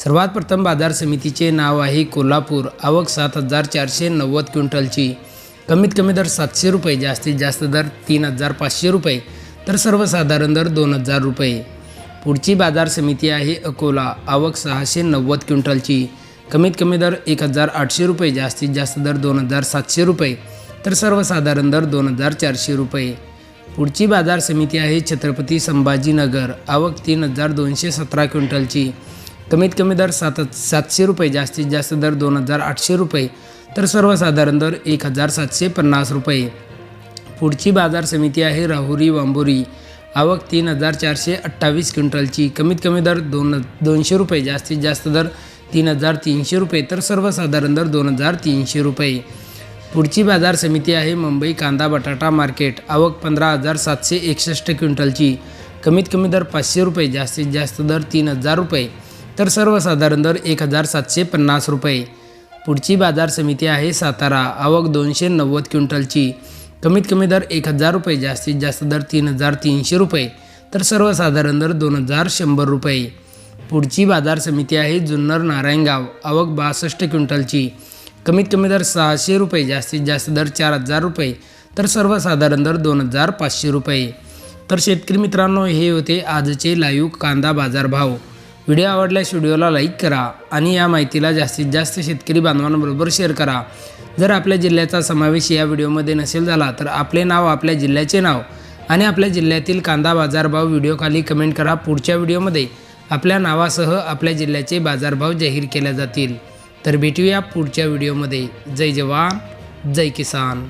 सर्वात प्रथम बाजार समितीचे नाव आहे कोल्हापूर. आवक सात हजार चारशे नव्वद क्विंटलची. कमीत कमी दर सातशे रुपये जास्तीत जास्त दर तीन हजार पाचशे रुपये तर सर्वसाधारण दर दोन हजार रुपये. पुढची बाजार समिती आहे अकोला. आवक सहाशे नव्वद क्विंटलची. कमीत कमी दर एक हजार आठशे रुपये जास्तीत जास्त दर दोन हजार सातशे रुपये तर सर्वसाधारण दर दोन हजार चारशे रुपये. पुढची बाजार समिती आहे छत्रपती संभाजीनगर. आवक तीन हजार दोनशे सतरा क्विंटलची. कमीत कमी दर सात सातशे रुपये जास्तीत जास्त दर दोन हजार आठशे रुपये तर सर्वसाधारण दर एक हजार सातशे पन्नास रुपये. पुढची बाजार समिती आहे राहुरी वांबोरी. आवक तीन हजार चारशे अठ्ठावीस क्विंटलची. कमीत कमी दर दोन दोनशे रुपये जास्तीत जास्त दर तीन हजार तीनशे रुपये तर सर्वसाधारण दर दोन हजार तीनशे रुपये. पुढची बाजार समिती आहे मुंबई कांदा बटाटा मार्केट. आवक पंधरा हजार सातशे एकसष्ट क्विंटलची. कमीत कमी दर पाचशे रुपये जास्तीत जास्त दर तीन हजार रुपये. तर सर्वसाधारण दर एक हजार सातशे पन्नास रुपये. पुढची बाजार समिती आहे सातारा. आवक दोनशे नव्वद क्विंटलची. कमीत कमी दर एक हजार रुपये जास्तीत जास्त दर तीन हजार तीनशे रुपये. तर सर्वसाधारण दर दोन हजार शंभर रुपये. पुढची बाजार समिती आहे जुन्नर नारायणगाव. आवक बासष्ट क्विंटलची. कमीत कमी दर सहाशे रुपये जास्तीत जास्त दर चार हजार रुपये. तर सर्वसाधारण दर दोन हजार पाचशे रुपये. तर शेतकरी मित्रांनो हे होते आजचे लाईव्ह कांदा बाजारभाव. व्हिडिओ आवडल्यास व्हिडिओला लाईक करा आणि या माहितीला जास्तीत जास्त शेतकरी बांधवांबरोबर शेअर करा. जर आपल्या जिल्ह्याचा समावेश या व्हिडिओमध्ये नसेल झाला तर आपले नाव आपल्या जिल्ह्याचे नाव आणि आपल्या जिल्ह्यातील कांदा बाजारभाव व्हिडिओखाली कमेंट करा. पुढच्या व्हिडिओमध्ये आपल्या नावासह आपल्या जिल्ह्याचे बाजारभाव जाहीर केले जातील. तर भेटूया पुढच्या व्हिडिओमध्ये. जय जवान जय किसान.